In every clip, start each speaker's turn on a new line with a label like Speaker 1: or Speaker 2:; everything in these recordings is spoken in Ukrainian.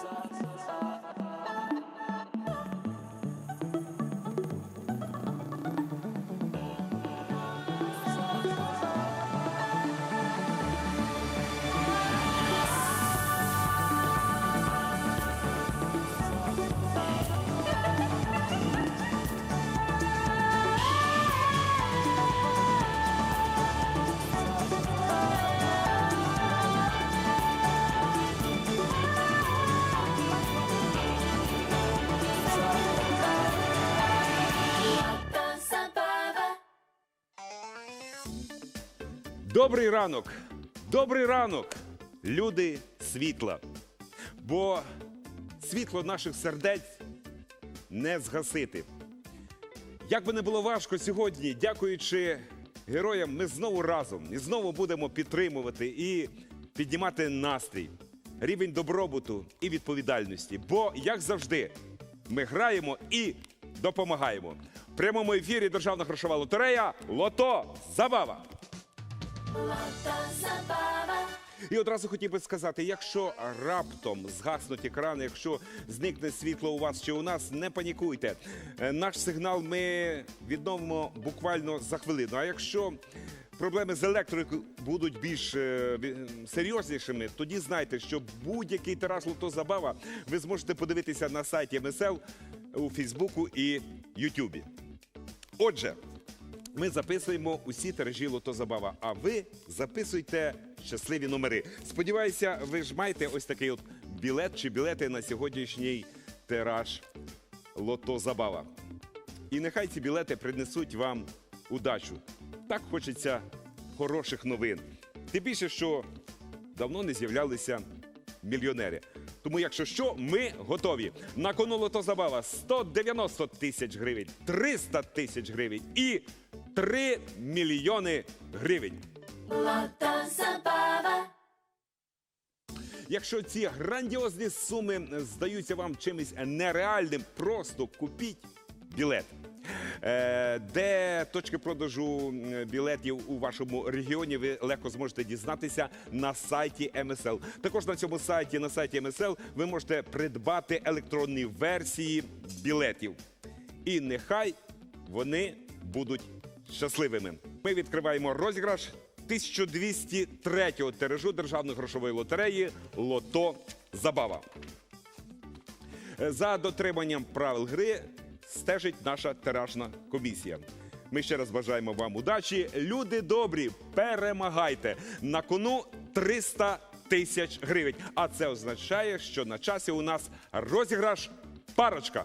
Speaker 1: sides. Добрий ранок! Добрий ранок, люди світла. Бо світло наших сердець не згасити. Як би не було важко сьогодні, дякуючи героям, ми знову разом і знову будемо підтримувати і піднімати настрій, рівень добробуту і відповідальності. Бо, як завжди, ми граємо і допомагаємо. В прямому ефірі Державна грошова лотерея Лото Забава. І одразу хотів би сказати: якщо раптом згаснуть екрани, якщо зникне світло у вас чи у нас, не панікуйте. Е, Наш сигнал ми відновимо буквально за хвилину. А якщо проблеми з електрикою будуть більш е, серйознішими, тоді знайте, що будь-який Тарас Лото Забава ви зможете подивитися на сайті МСЛ у Фейсбуку і Ютубі. Отже, ми записуємо усі тиражі Лото Забава, а ви записуйте щасливі номери. Сподіваюся, ви ж маєте ось такий от білет чи білети на сьогоднішній тираж Лото Забава. І нехай ці білети принесуть вам удачу. Так хочеться хороших новин. Тим більше, що давно не з'являлися мільйонери. Тому, якщо що, ми готові. На кону лото забава 190 тисяч гривень, 300 тисяч гривень і 3 мільйони гривень. Якщо ці грандіозні суми здаються вам чимось нереальним, просто купіть білет. Е, Де точки продажу білетів у вашому регіоні, ви легко зможете дізнатися на сайті МСЛ. Також на цьому сайті, на сайті МСЛ, ви можете придбати електронні версії білетів. І нехай вони будуть щасливими. Ми відкриваємо розіграш 1203-го тиражу Державної грошової лотереї Лото Забава. За дотриманням правил гри стежить наша тиражна комісія. Ми ще раз бажаємо вам удачі. Люди добрі, перемагайте! На кону 300 тисяч гривень. А це означає, що на часі у нас розіграш парочка.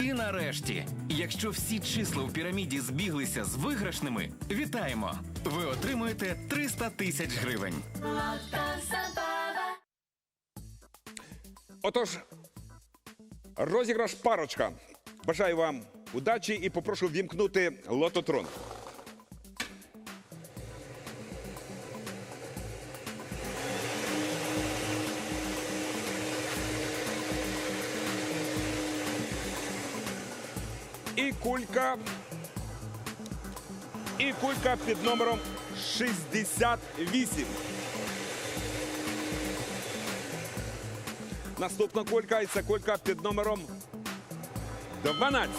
Speaker 2: І нарешті, якщо всі числа у піраміді збіглися з виграшними, вітаємо! Ви отримуєте 300 тисяч гривень.
Speaker 1: Отож, розіграш парочка. Бажаю вам удачі і попрошу вімкнути лототрон. Кулька. І кулька під номером 68. Наступна кулька і це кулька під номером 12.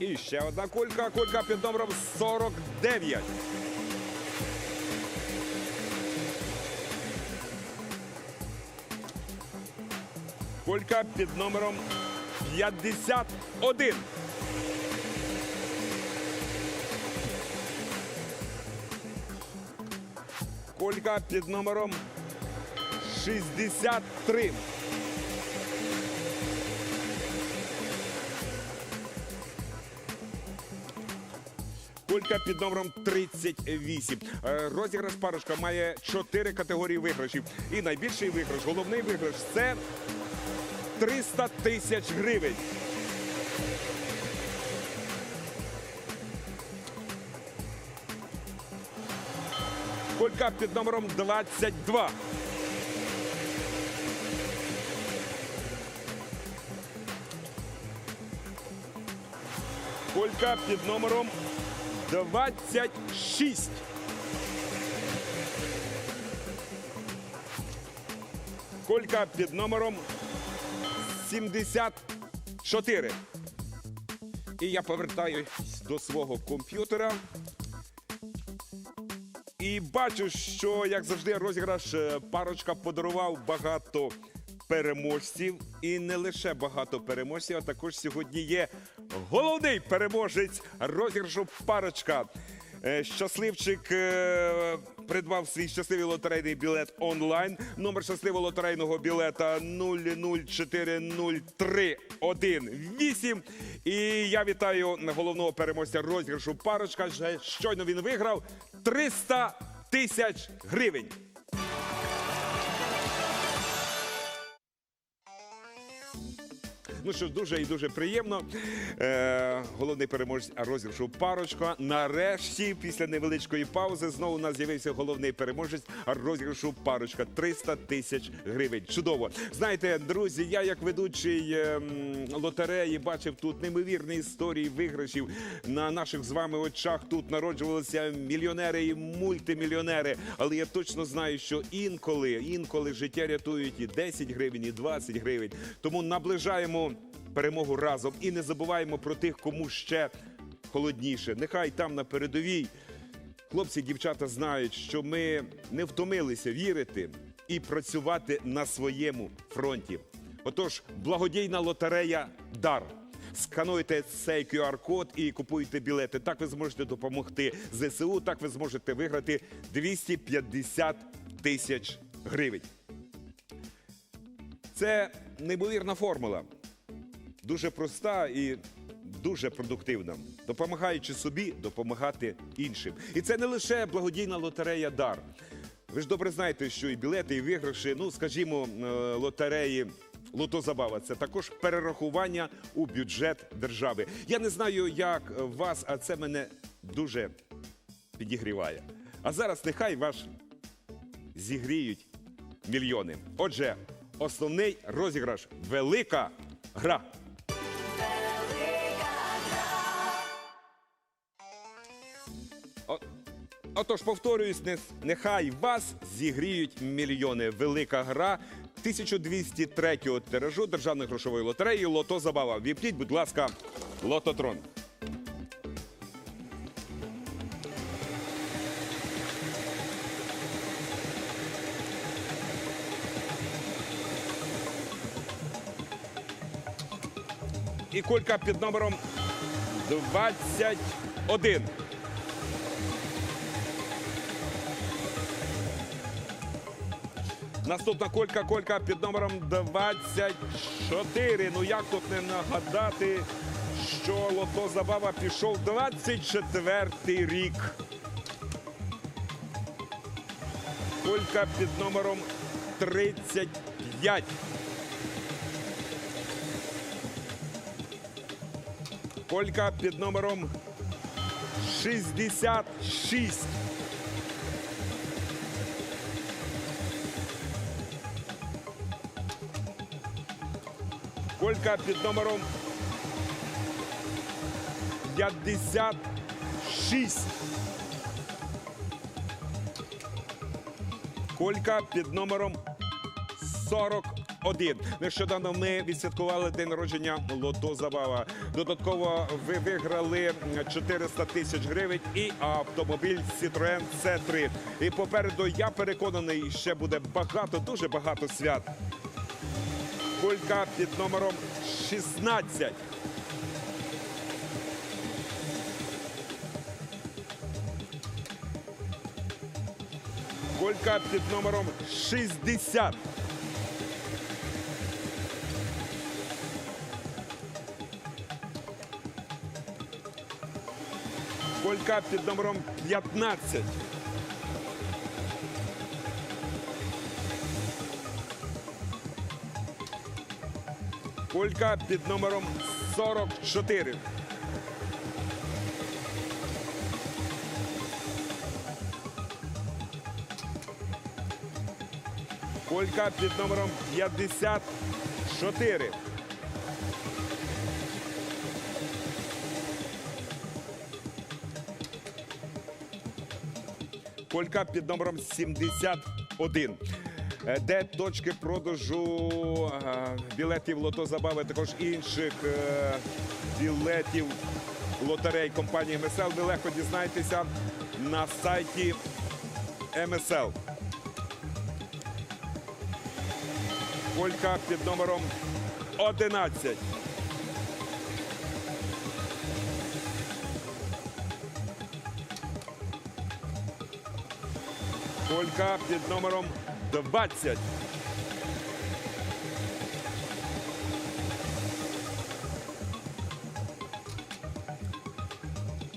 Speaker 1: І ще одна кулька, кулька під номером 49. Кулька під номером 51. Колька під номером 63. Колька під номером 38. Е, Розіграш парочка має 4 категорії виграшів. І найбільший виграш, головний виграш це 300 тисяч гривень. Колька під номером 22. Колька під номером 26. Колька під номером 74. І я повертаюсь до свого комп'ютера. І бачу, що, як завжди, розіграш е, парочка подарував багато переможців. І не лише багато переможців, а також сьогодні є головний переможець розіграшу парочка. Е, Щасливчик е, придбав свій щасливий лотерейний білет онлайн. Номер щасливого лотерейного білета 0040318. І я вітаю головного переможця розіграшу парочка. Щойно він виграв 300 тисяч гривень. Ну що ж, дуже і дуже приємно. Е, головний переможець розіграшу парочка. Нарешті, після невеличкої паузи, знову у нас з'явився головний переможець розіграшу парочка. 300 тисяч гривень. Чудово. Знаєте, друзі, я як ведучий ем, лотереї бачив тут неймовірні історії виграшів. На наших з вами очах тут народжувалися мільйонери і мультимільйонери. Але я точно знаю, що інколи, інколи життя рятують і 10 гривень, і 20 гривень. Тому наближаємо перемогу разом і не забуваємо про тих, кому ще холодніше. Нехай там на передовій хлопці, і дівчата знають, що ми не втомилися вірити і працювати на своєму фронті. Отож, благодійна лотерея Дар. Скануйте цей QR-код і купуйте білети. Так ви зможете допомогти ЗСУ. Так ви зможете виграти 250 тисяч гривень. Це неймовірна формула. Дуже проста і дуже продуктивна. Допомагаючи собі, допомагати іншим. І це не лише благодійна лотерея Дар. Ви ж добре знаєте, що і білети, і виграші, ну скажімо, е, лотереї. Лотозабава це також перерахування у бюджет держави. Я не знаю, як вас, а це мене дуже підігріває. А зараз нехай ваш зігріють мільйони. Отже, основний розіграш велика гра. Отож, повторююсь, не- нехай вас зігріють мільйони. Велика гра 1203 тиражу державної грошової лотереї Лото Забава. Віпніть, будь ласка, лототрон. І колька під номером 21. Наступна колька, колька під номером 24. Ну як тут не нагадати, що лото забава пішов 24-й рік. Колька під номером 35. Колька під номером 66. Колька під номером 56. Колька під номером 41. Нещодавно ми відсвяткували день народження Лото Забава. Додатково ви виграли 400 тисяч гривень і автомобіль Citroen C3. І попереду я переконаний, ще буде багато, дуже багато свят. Колька під номером 16. Колька під номером 60. Колька під номером 15. Колька під номером 44. Колька під номером 54. Колька під номером 71. Е, Де точки продажу білетів лото забави, також інших е, білетів лотерей компанії МСЛ, ви легко дізнаєтеся на сайті МСЛ. Колька під номером 11. Колька під номером 20.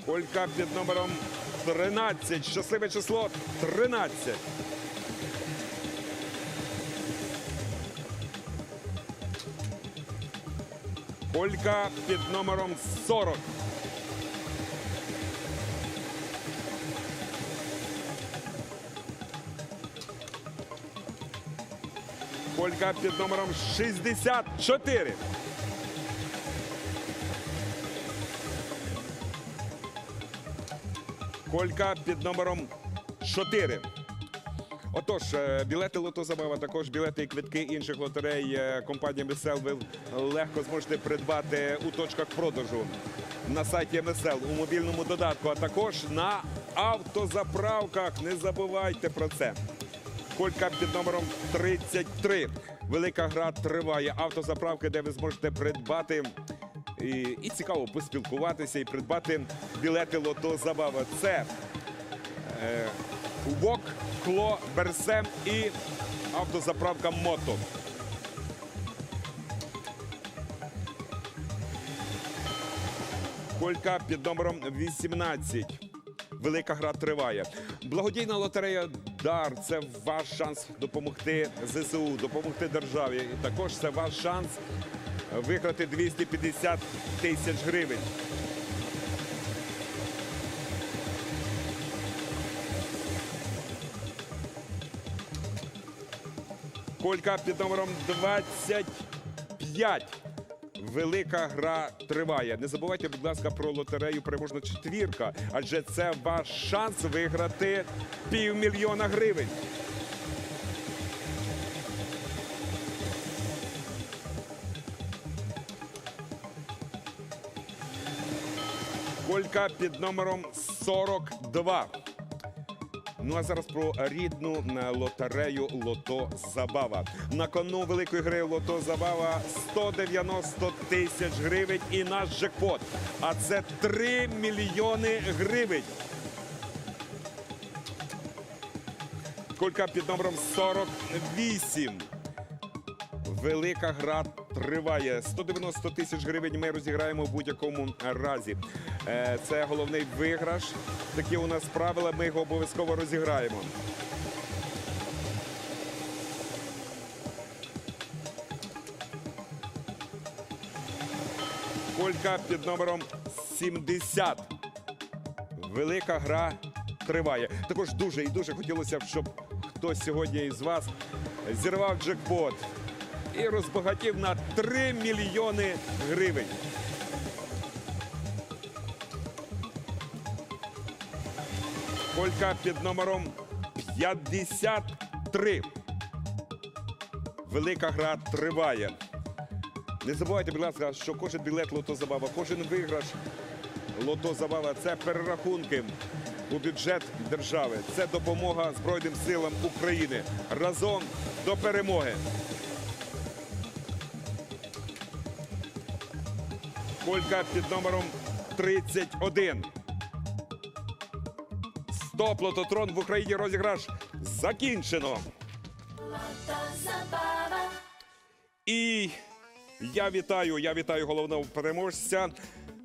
Speaker 1: Колька під номером 13. Щасливе число 13. Колька під номером 40. Колька під номером 64. Колька під номером 4. Отож, е, білети Лото Забава, також білети і квитки інших лотерей е, компанії МСЛ ви легко зможете придбати у точках продажу на сайті МСЛ у мобільному додатку, а також на автозаправках. Не забувайте про це. Колька під номером 33. Велика гра триває. Автозаправки, де ви зможете придбати і, і цікаво поспілкуватися і придбати білети Лото Забава. Це е, ВОК, Кло, Берсем і автозаправка Мото. Колька під номером 18. Велика гра триває. Благодійна лотерея Дар це ваш шанс допомогти ЗСУ, допомогти державі. І також це ваш шанс виграти 250 тисяч гривень. Колька під номером 25. Велика гра триває. Не забувайте, будь ласка, про лотерею переможна четвірка, адже це ваш шанс виграти півмільйона гривень. Колька під номером 42. Ну а зараз про рідну е, лотерею Лото Забава. На кону великої гри Лото Забава 190 тисяч гривень і наш джекпот. А це 3 мільйони гривень. Колька під номером 48. Велика гра триває. 190 тисяч гривень ми розіграємо в будь-якому разі. Е, Це головний виграш. Такі у нас правила. Ми його обов'язково розіграємо. Колька під номером 70. Велика гра триває. Також дуже і дуже хотілося б, щоб хтось сьогодні із вас зірвав джекпот і розбагатів на 3 мільйони гривень. Колька під номером 53. Велика гра триває. Не забувайте, будь ласка, що кожен білет Лото Забава, кожен виграш Лото Забава це перерахунки у бюджет держави. Це допомога Збройним силам України. Разом до перемоги. Колька під номером 31. Стоп, лототрон в Україні розіграш закінчено. І я вітаю, я вітаю головного переможця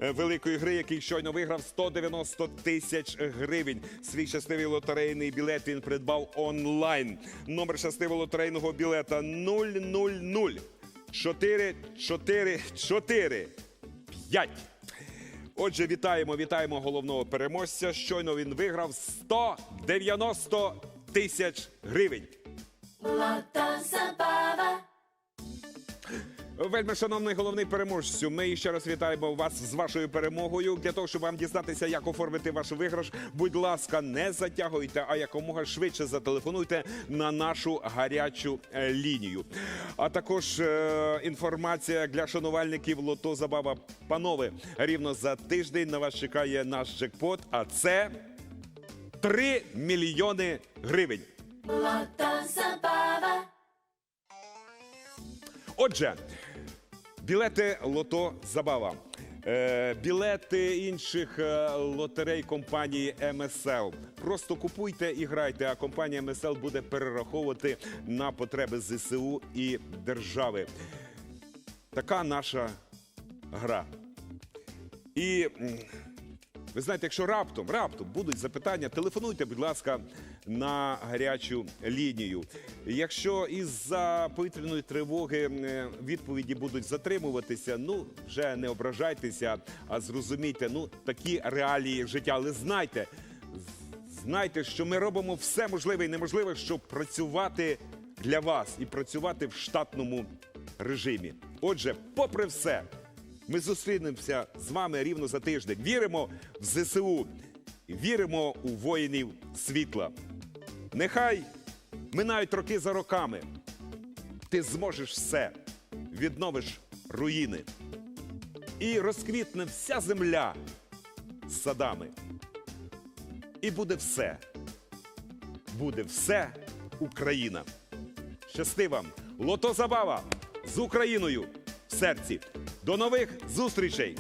Speaker 1: е, великої гри, який щойно виграв 190 тисяч гривень. Свій щасливий лотерейний білет він придбав онлайн. Номер щасливого лотерейного білета 000 4 4 4 5. Отже, вітаємо, вітаємо головного переможця. Щойно він виграв 190 тисяч гривень. Вельми шановний головний переможцю. Ми ще раз вітаємо вас з вашою перемогою. Для того, щоб вам дізнатися, як оформити ваш виграш, будь ласка, не затягуйте, а якомога швидше зателефонуйте на нашу гарячу е, лінію. А також е, інформація для шанувальників Лото Забава. Панове, рівно за тиждень на вас чекає наш джекпот, а це 3 мільйони гривень. Отже, білети Лото Забава. Е, білети інших е, лотерей компанії МСЛ. Просто купуйте і грайте, а компанія МСЛ буде перераховувати на потреби ЗСУ і держави. Така наша гра. І ви знаєте, якщо раптом, раптом будуть запитання, телефонуйте, будь ласка, на гарячу лінію. Якщо із-за повітряної тривоги е, відповіді будуть затримуватися, ну вже не ображайтеся, а зрозумійте, ну такі реалії життя. Але знайте, знайте, що ми робимо все можливе і неможливе, щоб працювати для вас і працювати в штатному режимі. Отже, попри все. Ми зустрінемося з вами рівно за тиждень. Віримо в ЗСУ, віримо у воїнів світла. Нехай минають роки за роками. Ти зможеш все, відновиш руїни. І розквітне вся земля з садами. І буде все. Буде все Україна. Щасти вам! Лото Забава з Україною в серці. До нових зустрічей!